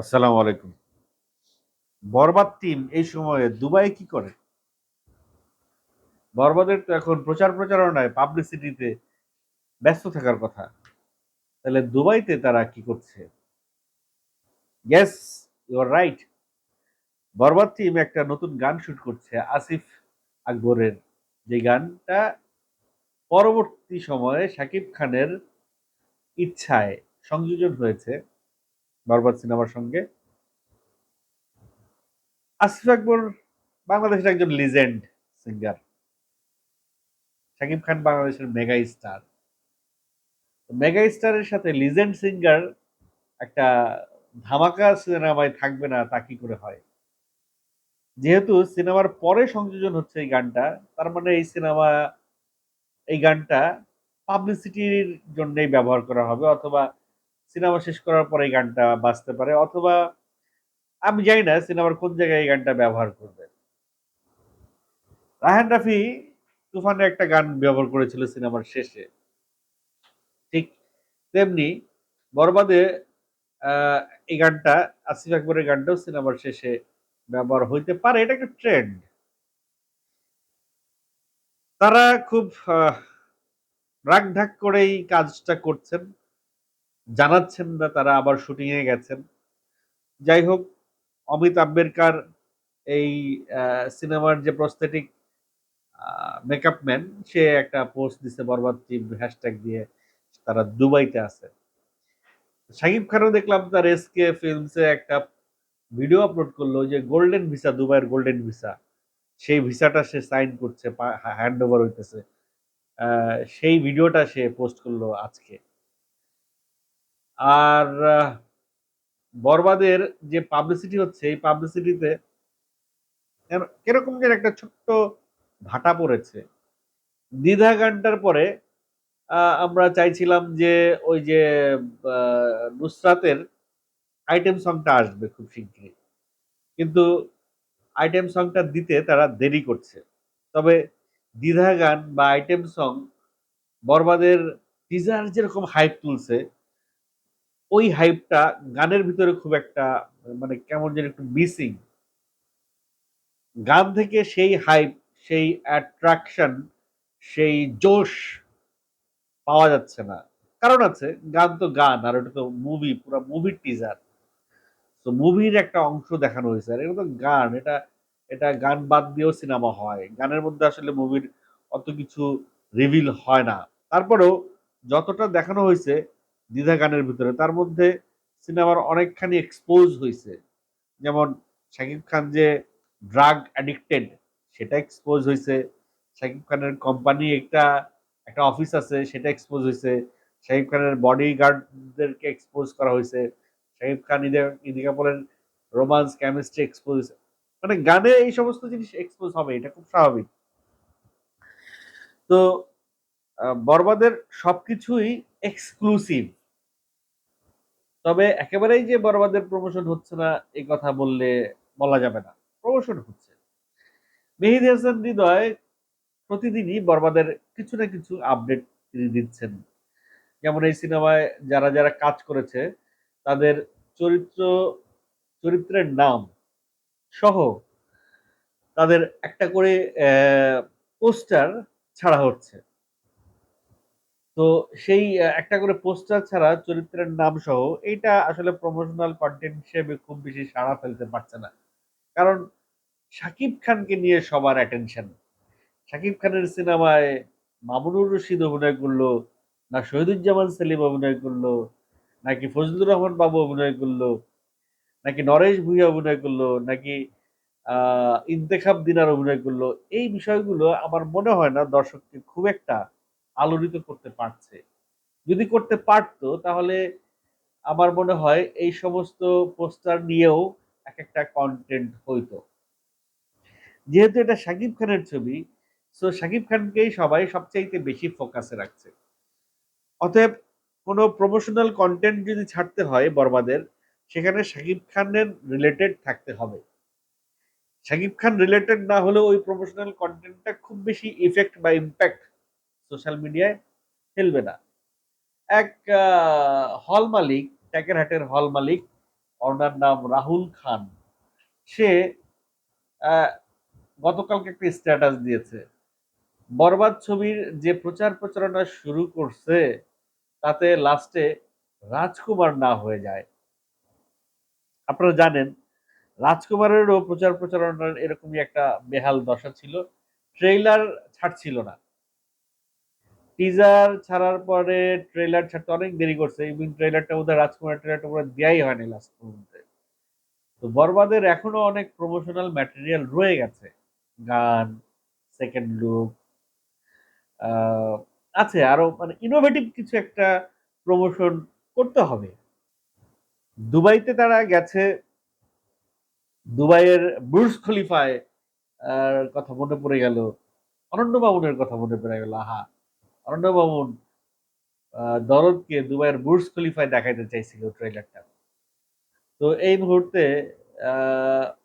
আসসালামু আলাইকুম। বরবাদ টিম এই সময়ে দুবাই কি করে? বরবাদের তো এখন প্রচার প্রচারণায় পাবলিসিটিতে ব্যস্ত থাকার কথা। তাহলে দুবাইতে তারা কি করছে? Yes your right Borbaad team একটা নতুন গান শুট করছে, আসিফ আকবরের। যে গানটা পরবর্তী সময়ে শাকিব খানের ইচ্ছায় সংযোজন হয়েছে। বরবাদ সিনেমার সঙ্গে। আসিফ আকবর বাংলাদেশের একজন লিজেন্ড সিঙ্গার শাকিব খান বাংলাদেশের মেগা স্টার মেগা স্টারের সাথে লিজেন্ড সিঙ্গার একটা ধামাকা সিনেমায় থাকবে না তা কি করে হয়? যেহেতু সিনেমার পরে সংযোজন হচ্ছে এই গানটা, তার মানে এই সিনেমা, এই গানটা পাবলিসিটির জন্যই ব্যবহার করা হবে, অথবা সিনেমা শেষ করার পরে এই গানটা বাজতে পারে, অথবা আমি জানি না সিনেমার কোন জায়গায় এই গানটা ব্যবহার করবে। রাহান রাফি তুফানে একটা গান ব্যবহার করেছিল সিনেমার শেষে। ঠিক তেমনি বরবাদে এই গানটা, আসিফ আকবরের গানটাও সিনেমার শেষে ব্যবহার হইতে পারে, এটা একটা ট্রেন্ড। তারা খুব রাগ ঢাক করেই কাজটা করছেন। জানাচ্ছেন না, তারা আবার শুটিং এ গেছেন। যাই হোক, অমিত আম্বেরকার এই সিনেমার যে প্রস্থেটিক মেকআপ ম্যান সে একটা পোস্ট দিছে বরবাদ টিম হ্যাশট্যাগ দিয়ে, তারা দুবাইতে আছে। শাকিব খানও দেখলাম তার এসকে ফিল্মসে একটা ভিডিও আপলোড করল যে গোল্ডেন ভিসা দুবাইয়ের গোল্ডেন ভিসা সেই ভিসাটা সে সাইন করছে হ্যান্ড ওভার হইতেছে। সেই ভিডিওটা সে পোস্ট করল আজকে। আর বরবাদের যে পাবলিসিটি হচ্ছে, এই পাবলিসিটিতে কীরকম যেন একটা ছোট্ট ভাটা পড়েছে। দ্বিধা গানটার পরে আমরা চাইছিলাম যে ওই যে নুসরাতের আইটেম সংটা আসবে খুব শীঘ্রই। কিন্তু আইটেম সংটা দিতে তারা দেরি করছে। তবে দ্বিধা গান বা আইটেম সং বরবাদের টিজার যেরকম হাইপ তুলছে ওই হাইপটা গানের ভিতরে খুব একটা মানে কেমন যেন একটু মিসিং গান থেকে সেই হাইপ সেই অ্যাট্রাকশন সেই জোশ পাওয়া যাচ্ছে না। কারণ আছে, গান তো গান, আর ওটা তো মুভি পুরো মুভির টিজার তো মুভির একটা অংশ দেখানো হয়েছে, আর এটা তো গান, এটা এটা গান বাদ দিয়েও সিনেমা হয়। গানের মধ্যে আসলে মুভির অত কিছু রিভিল হয় না। তারপরেও যতটা দেখানো হয়েছে দ্বিধা গানের ভিতরে। তার মধ্যে সিনেমার অনেকখানি এক্সপোজ হয়েছে যেমন শাকিব খান যে ড্রাগ অ্যাডিক্টেড সেটা এক্সপোজ হয়েছে শাকিব খানের কোম্পানি একটা একটা অফিস আছে, সেটা এক্সপোজ হয়েছে শাকিব খানের বডি গার্ডদেরকে এক্সপোজ করা হয়েছে শাকিব খান ঈদে কাপুরের রোমান্স কেমিস্ট্রি এক্সপোজ হয়েছে মানে গানে এই সমস্ত জিনিস এক্সপোজ হবে, এটা খুব স্বাভাবিক। তো বরবাদের সবকিছুই এক্সক্লুসিভ তবে একেবারেই যে বরবাদের প্রমোশন হচ্ছে না এই কথা বললে বলা যাবে না। প্রমোশন হচ্ছে। মেহিদি হাসান হৃদয় প্রতিদিনই বরবাদের কিছু না কিছু আপডেট তিনি দিচ্ছেন। যেমন এই সিনেমায় যারা যারা কাজ করেছে, তাদের চরিত্র, চরিত্রের নাম সহ তাদের একটা করে পোস্টার ছাড়া হচ্ছে। তো সেই একটা করে পোস্টার ছাড়া চরিত্রের নাম সহ এইটা আসলে প্রমোশনাল কন্টেন্ট হিসেবে খুব বেশি সাড়া ফেলতে পারছে না। কারণ শাকিব খানকে নিয়ে সবার অ্যাটেনশন শাকিব খানের সিনেমায় মামুনুর রশিদ অভিনয় করল, না শহীদুজ্জামান সেলিম অভিনয় করল, নাকি ফজলুর রহমান বাবু অভিনয় করল, নাকি নরেশ ভুইয়া অভিনয় করল, নাকি ইন্তেখাব দিনার অভিনয় করল, এই বিষয়গুলো আমার মনে হয় না দর্শককে খুব একটা আলোড়িত করতে পারছে। যদি করতে পারতো, তাহলে আমার মনে হয় এই সমস্ত পোস্টার নিয়েও এক একটা কন্টেন্ট হইতো। যেহেতু এটা শাকিব খানের ছবি সো শাকিব খানকেই সবাই সবচাইতে বেশি ফোকাসে রাখছে। অতএব কোনো প্রমোশনাল কন্টেন্ট যদি ছাড়তে হয় বরবাদের সেখানে শাকিব খানের রিলেটেড থাকতে হবে। শাকিব খান রিলেটেড না হলেও ওই প্রমোশনাল কন্টেন্টটা খুব বেশি ইফেক্ট বা ইম্প্যাক্ট সোশ্যাল মিডিয়ায় ফেলবে না। এক হল মালিক ট্যাকেরহাটের হল মালিক, ওনার নাম রাহুল খান। সে গতকালকে একটা স্ট্যাটাস দিয়েছে। বরবাদ ছবির যে প্রচার প্রচারণা শুরু করছে, তাতে লাস্টে রাজকুমার না হয়ে যায়। আপনারা জানেন, রাজকুমারেরও প্রচার প্রচারণার এরকমই একটা বেহাল দশা ছিল। ট্রেইলার ছাড়ছিল না। টিজার ছাড়ার পরে ট্রেলার ছাড়তে অনেক দেরি করছে। ইভিন ট্রেলারটা বোধহয় রাজকুমার ট্রেলারটা পুরো দেয়াই হয়নি লাস্ট পর্যন্ত তো বরবাদের এখনও অনেক প্রমোশনাল ম্যাটেরিয়াল রয়ে গেছে। গান সেকেন্ড লুক আছে আরও মানে ইনোভেটিভ কিছু একটা প্রমোশন করতে হবে। দুবাইতে তারা গেছে, দুবাইয়ের বুর্জ খলিফায় কথা মনে পড়ে গেল অনন্য মামুনের কথা মনে পড়ে গেল, আহা। অনন্য দরদকে দুবাইয়ের বুর্জ খলিফায় দেখাইতে চাইছিল ট্রেলারটা তো এই মুহূর্তে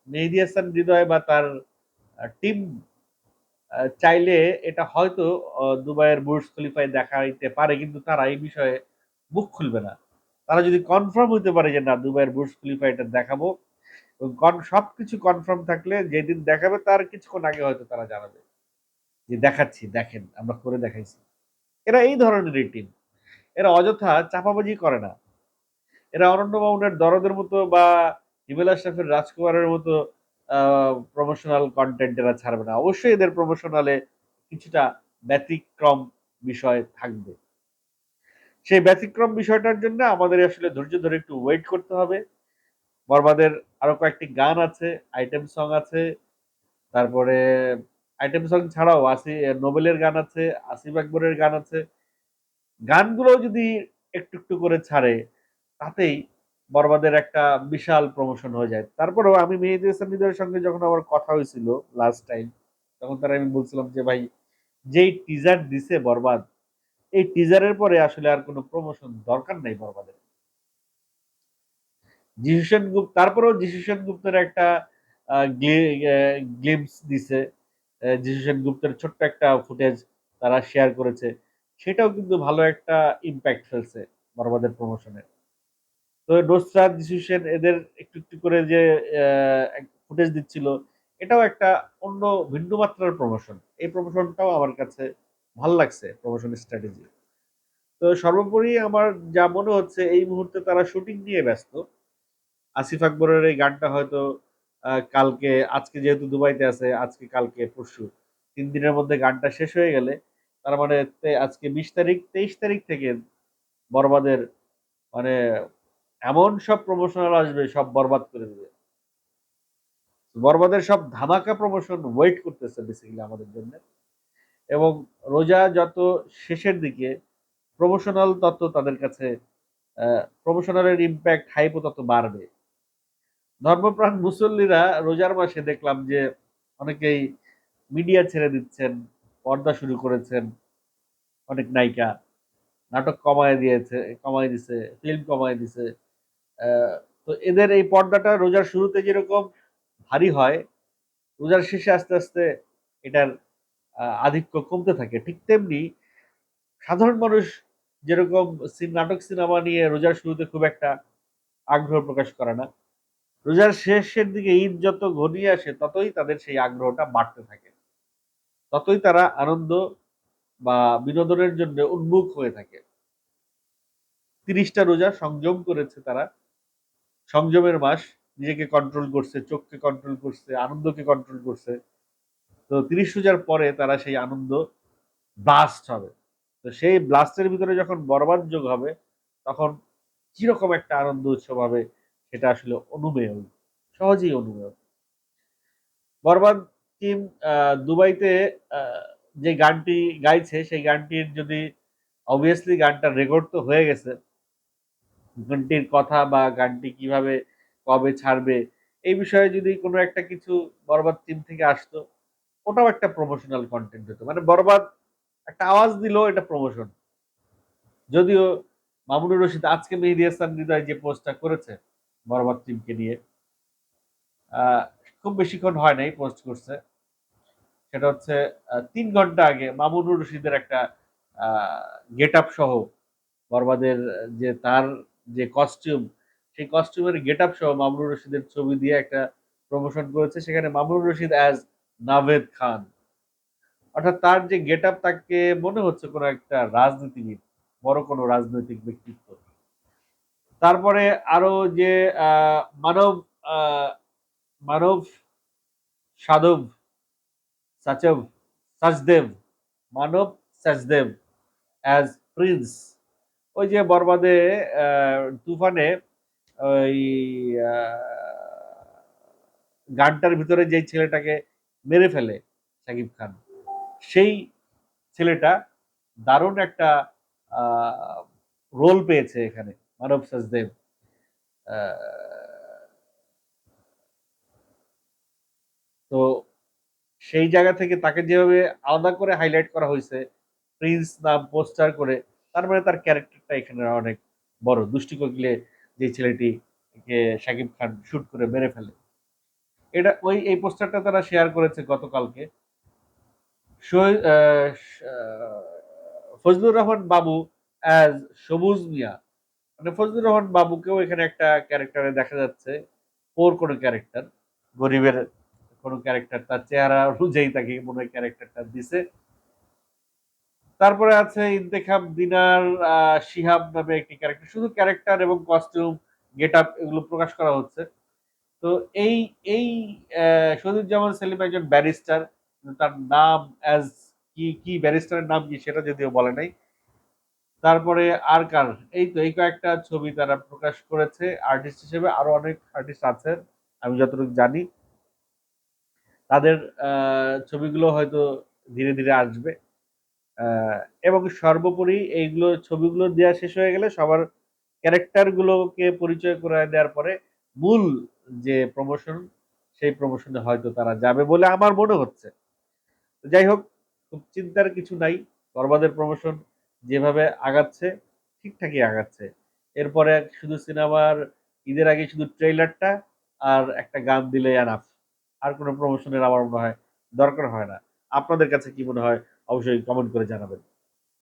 মেহেদী হাসান হৃদয় বা তার টিম চাইলে এটা হয়তো দুবাইয়ের বুর্জ খলিফায় দেখাইতে পারে, কিন্তু তারা এই বিষয়ে মুখ খুলবে না। তারা যদি কনফার্ম হইতে পারে যে, না, দুবাইয়ের বুর্জ খলিফা এটা দেখাবো, এবং কন- সবকিছু কনফার্ম থাকলে যেদিন দেখাবে, তার কিছুক্ষণ আগে হয়তো তারা জানাবে যে, দেখাচ্ছি, দেখেন, আমরা করে দেখাইছি। এরা এই ধরনের টিম এরা অযথা চাপাবাজি করে না। এরা অনন্য মামুনের দরদের মতো বা হিমেল আশরাফের রাজকুমারের মতো প্রমোশনাল কন্টেন্ট এরা ছাড়বে না। অবশ্যই এদের প্রমোশনালে কিছুটা ব্যতিক্রম বিষয় থাকবে। সেই ব্যতিক্রম বিষয়টার জন্য আমাদের আসলে ধৈর্য ধরে একটু ওয়েট করতে হবে। বরবাদের আরও কয়েকটি গান আছে আইটেম সং আছে, তারপরে আইটেম সং ছাড়াও আসি নোবেলের গান আছে, আসিফ আকবরের গান আছে। গানগুলো যদি একটু একটু করে ছাড়ে, তাতেই বরবাদের একটা বিশাল প্রমোশন হয়ে যায়। তারপরেও আমি মেহেদি হাসান সঙ্গে যখন আমার কথা হয়েছিল লাস্ট টাইম তখন তারা আমি বলছিলাম যে, ভাই, যেই টিজার দিছে বরবাদ এই টিজারের পরে আসলে আর কোনো প্রমোশন দরকার নাই বরবাদের যিশু গুপ্ত তারপরেও যিশু গুপ্তের একটা গ্লিমস দিছে। যিশু সেনগুপ্তের ছোট্ট একটা ফুটেজ তারা শেয়ার করেছে। সেটাও কিন্তু ভালো একটা ইম্প্যাক্ট ফেলছে বরবাদের প্রমোশনে তো নুসরাত, যিশু এদের একটু একটু করে যে ফুটেজ দিচ্ছিল, এটাও একটা অন্য ভিন্ন মাত্রার প্রমোশন এই প্রমোশনটাও আমার কাছে ভালো লাগছে প্রমোশন স্ট্র্যাটেজি তো সর্বোপরি আমার যা মনে হচ্ছে, এই মুহূর্তে তারা শুটিং নিয়ে ব্যস্ত। আসিফ আকবরের এই গানটা হয়তো কালকে, আজকে যেহেতু দুবাইতে আছে, আজকে কালকে পরশু। তিন দিনের মধ্যে গানটা শেষ হয়ে গেলে, তার মানে আজকে বিশ তারিখ, তেইশ তারিখ থেকে বরবাদের মানে এমন সব প্রমোশনাল আসবে, সব বরবাদ করে দেবে। বরবাদের সব ধামাকা প্রমোশন ওয়েট করতেছে বেসিক্যালি আমাদের জন্য। এবং রোজা যত শেষের দিকে প্রমোশনাল তত তাদের কাছে প্রমোশনালের ইম্প্যাক্ট হাইপও তত বাড়বে। ধর্মপ্রাণ মুসল্লিরা রোজার মাসে দেখলাম যে অনেকেই মিডিয়া ছেড়ে দিচ্ছেন, পর্দা শুরু করেছেন, অনেক নায়িকা। নাটক কমায় দিয়েছে, কমায় দিছে ফিল্ম কমায় দিছে। তো এদের এই পর্দাটা রোজার শুরুতে যেরকম ভারী হয়, রোজার শেষে আস্তে আস্তে এটার আধিক্য কমতে থাকে। ঠিক তেমনি সাধারণ মানুষ যেরকম নাটক সিনেমা নিয়ে রোজার শুরুতে খুব একটা আগ্রহ প্রকাশ করে না। রোজার শেষের দিকে ঈদ যত ঘনিয়ে আসে, ততই তাদের সেই আগ্রহটা বাড়তে থাকে। ততই তারা আনন্দ বা বিনোদনের জন্য উন্মুখ হয়ে থাকে। তিরিশটা রোজা সংযম করেছে তারা। সংযমের মাস নিজেকে কন্ট্রোল করছে, চোখকে কন্ট্রোল করছে, আনন্দকে কন্ট্রোল করছে। তো তিরিশ রোজার পরে তারা সেই আনন্দ ব্লাস্ট হবে। তো সেই ব্লাস্টের ভিতরে যখন বরবাদ যোগ হবে, তখন কীরকম একটা আনন্দ উৎসব হবে সেটা আসলে অনুমেয়। সহজেই অনুমেয়। বরবাদ টিম দুবাইতে যে গানটি গাইছে, সেই গানটির যদি অবভিয়াসলি গানটা রেকর্ড তো হয়ে গেছে গানটির কথা বা গানটি কীভাবে, কবে ছাড়বে, এই বিষয়ে যদি কোনো একটা কিছু বরবাদ টিম থেকে আসতো, ওটাও একটা প্রমোশনাল কন্টেন্ট হতো। মানে বরবাদ একটা আওয়াজ দিল, এটা প্রমোশন যদিও মামুনুর রশিদ আজকে মেহেদি হাসান হৃদয় যে পোস্টটা করেছে বরবাদ টিমকে নিয়ে। খুব বেশিক্ষণ হয় নাই পোস্ট করছে। সেটা হচ্ছে তিন ঘণ্টা আগে মামুনুর রশিদের একটা গেট আপ সহ বরবাদের যে তার যে কস্টিউম সেই কস্টিউমের গেট আপ সহ মামুনুর রশিদের ছবি দিয়ে একটা প্রমোশন করেছে। সেখানে মামুনুর রশিদ অ্যাজ নাভেদ খান। অর্থাৎ তার যে গেট আপ তাকে মনে হচ্ছে কোনো একটা রাজনীতিবিদ বড় কোনো রাজনৈতিক ব্যক্তিত্ব। তারপরে আরও যে মানব মানব সাধব, সাচব, সাচদেব, মানব সাচদেব অ্যাজ প্রিন্স ওই যে বরবাদে তুফানে ওই গানটার ভিতরে যেই ছেলেটাকে মেরে ফেলে শাকিব খান, সেই ছেলেটা দারুণ একটা রোল পেয়েছে এখানে। সাজদেব আহ, তো সেই জায়গা থেকে তাকে যেভাবে আলাদা করে হাইলাইট করা হয়েছে প্রিন্স নাম পোস্টার করে তার মানে তার ক্যারেক্টারটা এখানে অনেক বড়। দুষ্টি কোকিলে যে ছেলেটিকে শাকিব খান শুট করে মেরে ফেলে। এটা ওই এই পোস্টারটা তারা শেয়ার করেছে গতকালকে। ফজলুর রহমান বাবু অ্যাজ সবুজ মিয়া। মানে ফজলুর রহমান বাবুকেও এখানে একটা ক্যারেক্টারে দেখা যাচ্ছে, ওর কোনো ক্যারেক্টার গরিবের কোনো ক্যারেক্টার তার চেহারা অনুযায়ী তাকে মনে হয় ক্যারেক্টারটা দিছে। তারপরে আছে ইন্তেখাব দিনার শিহাব নামে একটি ক্যারেক্টার শুধু ক্যারেক্টার এবং কস্টিউম গেট আপ এগুলো প্রকাশ করা হচ্ছে। তো এই এই শহীদুজ্জামান সেলিম একজন ব্যারিস্টার তার নাম অ্যাজ কি কি ব্যারিস্টারের নাম কি সেটা যদিও বলে নাই। তারপরে আর কার এই তো, এই কয়েকটা ছবি তারা প্রকাশ করেছে। আর্টিস্ট হিসেবে আরও অনেক আর্টিস্ট আছেন আমি যতটুকু জানি। তাদের ছবিগুলো হয়তো ধীরে ধীরে আসবে। এবং সর্বোপরি এইগুলো, ছবিগুলো দেওয়া শেষ হয়ে গেলে সবার ক্যারেক্টার গুলোকে পরিচয় করে দেওয়ার পরে মূল যে প্রমোশন সেই প্রমোশনে হয়তো তারা যাবে বলে আমার মনে হচ্ছে। যাই হোক, খুব চিন্তার কিছু নাই। বরবাদের প্রমোশন যেভাবে আগাচ্ছে, ঠিকঠাকই আগাচ্ছে। এরপরে শুধু সিনেমার, ঈদের আগে শুধু ট্রেইলারটা আর একটা গান দিলে আনাফ আর কোনো প্রমোশনের আমার মনে হয় দরকার হয় না। আপনাদের কাছে কি মনে হয়? অবশ্যই কমেন্ট করে জানাবেন।